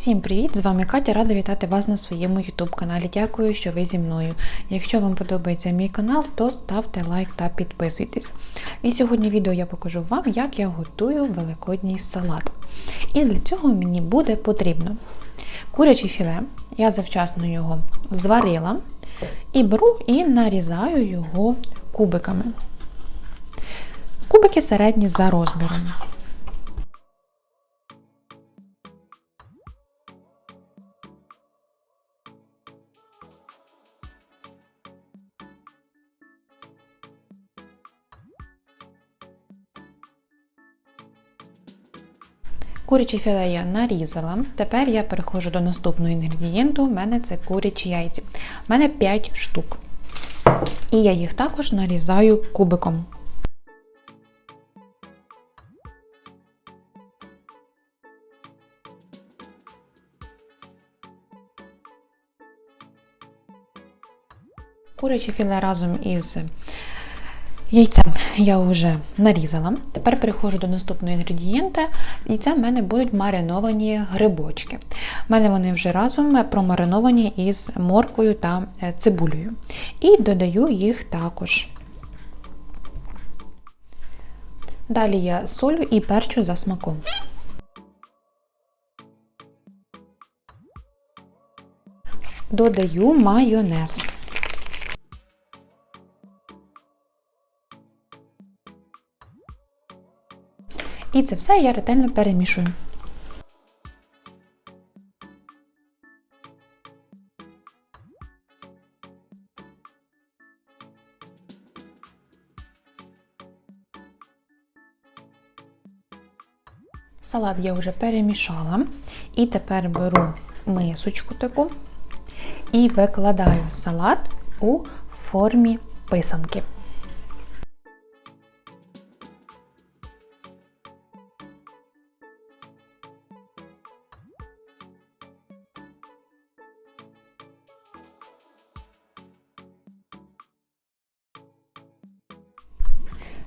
Всім привіт! З вами Катя, рада вітати вас на своєму YouTube каналі. Дякую, що ви зі мною. Якщо вам подобається мій канал, то ставте лайк та підписуйтесь. І сьогодні відео я покажу вам, як я готую великодній салат. І для цього мені буде потрібно куряче філе. Я завчасно його зварила і беру і нарізаю його кубиками. Кубики середні за розміром. Куряче філе я нарізала. Тепер я переходжу до наступного інгредієнту. У мене це курячі яйці. У мене 5 штук. І я їх також нарізаю кубиком. Куряче філе разом із Яйцем я вже нарізала. Тепер переходжу до наступного інгредієнта. Це в мене будуть мариновані грибочки. У мене вони вже разом промариновані із морквою та е, цибулею. І додаю їх також. Далі я солю і перчу за смаком. Додаю майонез. І це все я ретельно перемішую. Салат я вже перемішала. І тепер беру мисочку таку і викладаю салат у формі писанки.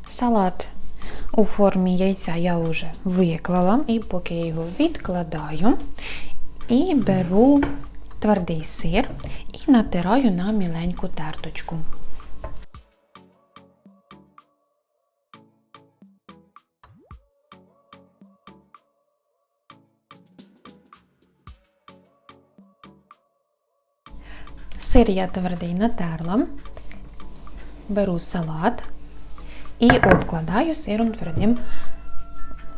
Салат у формі яйця я вже виклала, і поки я його відкладаю і беру твердий сир і натираю на міленьку терточку. Сир я твердий натерла, беру салат і обкладаю сиром твердим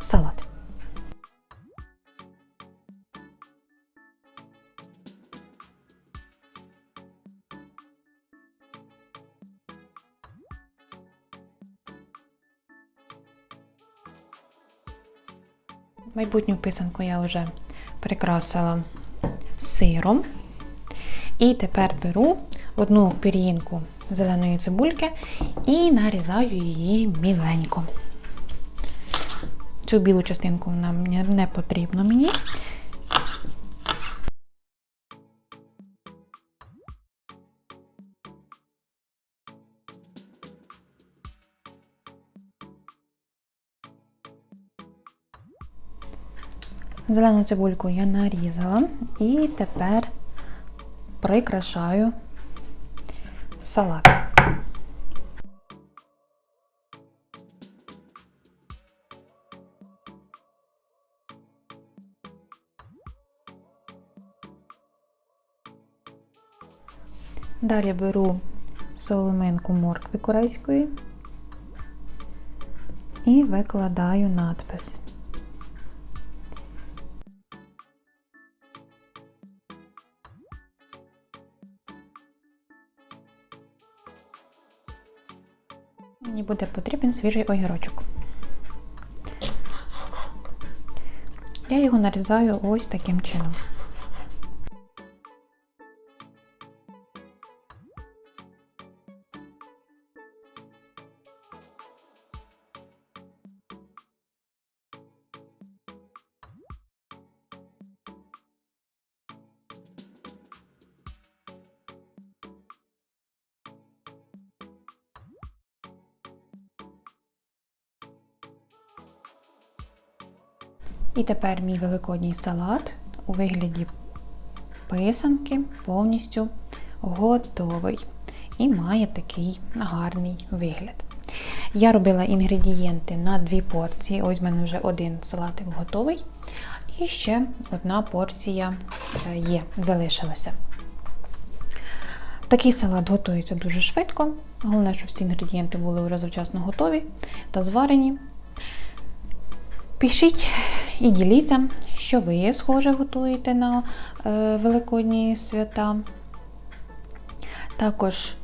салат. Майбутню писанку я вже прикрасила сиром. І тепер беру одну пір'їнку зеленої цибульки і нарізаю її міленько. Цю білу частинку нам не потрібно мені. Зелену цибульку я нарізала і тепер прикрашаю салат. Далі беру соломинку моркви корейської і викладаю надпис. Мені буде потрібен свіжий огірочок. Я його нарізаю ось таким чином. І тепер мій великодній салат у вигляді писанки повністю готовий і має такий гарний вигляд. Я робила інгредієнти на дві порції. Ось в мене вже один салатик готовий. І ще одна порція е, є, залишилася. Такий салат готується дуже швидко. Головне, щоб всі інгредієнти були вже завчасно готові та зварені. Пишіть і діліться, що ви схоже готуєте на е, великодні свята. Також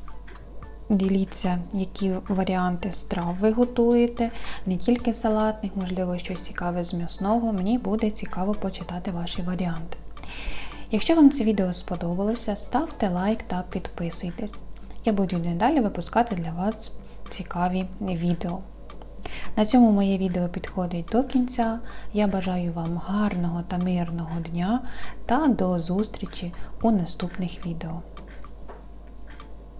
діліться, які варіанти страв ви готуєте, не тільки салатних, можливо, щось цікаве з м'ясного. Мені буде цікаво почитати ваші варіанти. Якщо вам це відео сподобалося, ставте лайк та підписуйтесь. Я буду і випускати для вас цікаві відео. На цьому моє відео підходить до кінця. Я бажаю вам гарного та мирного дня та до зустрічі у наступних відео.